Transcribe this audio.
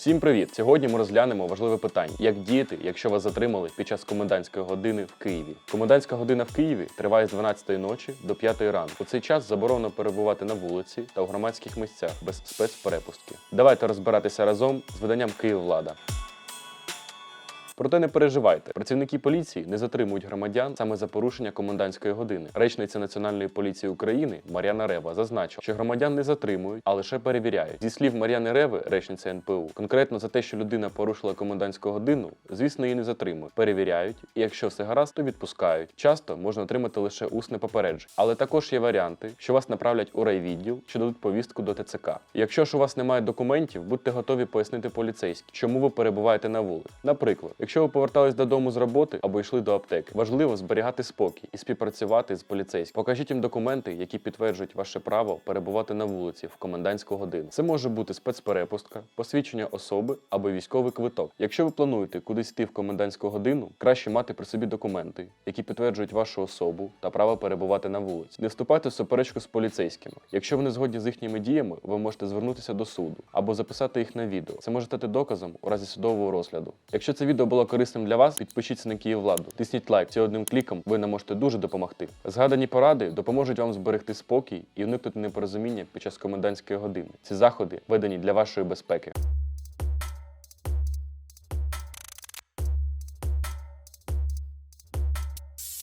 Всім привіт! Сьогодні ми розглянемо важливе питання: як діяти, якщо вас затримали під час комендантської години в Києві. Комендантська година в Києві триває з 12 ночі до 5 ранку. У цей час заборонено перебувати на вулиці та у громадських місцях без спецперепустки. Давайте розбиратися разом з виданням Київвлада. Проте не переживайте, працівники поліції не затримують громадян саме за порушення комендантської години. Речниця Національної поліції України Мар'яна Рева зазначила, що громадян не затримують, а лише перевіряють. Зі слів Мар'яни Реви, речниці НПУ, конкретно за те, що людина порушила комендантську годину, звісно, її не затримують, перевіряють, і якщо все гаразд, то відпускають. Часто можна отримати лише усне попередження, але також є варіанти, що вас направлять у райвідділ чи дадуть повістку до ТЦК. Якщо ж у вас немає документів, будьте готові пояснити поліцейським, чому ви перебуваєте на вулиці. Наприклад, якщо ви повертались додому з роботи або йшли до аптеки, важливо зберігати спокій і співпрацювати з поліцейським. Покажіть їм документи, які підтверджують ваше право перебувати на вулиці в комендантську годину. Це може бути спецперепустка, посвідчення особи або військовий квиток. Якщо ви плануєте кудись йти в комендантську годину, краще мати при собі документи, які підтверджують вашу особу та право перебувати на вулиці. Не вступайте в суперечку з поліцейськими. Якщо ви не згодні з їхніми діями, ви можете звернутися до суду або записати їх на відео. Це може стати доказом у разі судового розгляду. Якщо це відео було корисним для вас, підпишіться на Київладу, Тисніть лайк. Цього одним кліком ви нам можете дуже допомогти. Згадані поради допоможуть вам зберегти спокій і уникнути непорозуміння під час комендантської години. Ці заходи видані для вашої безпеки.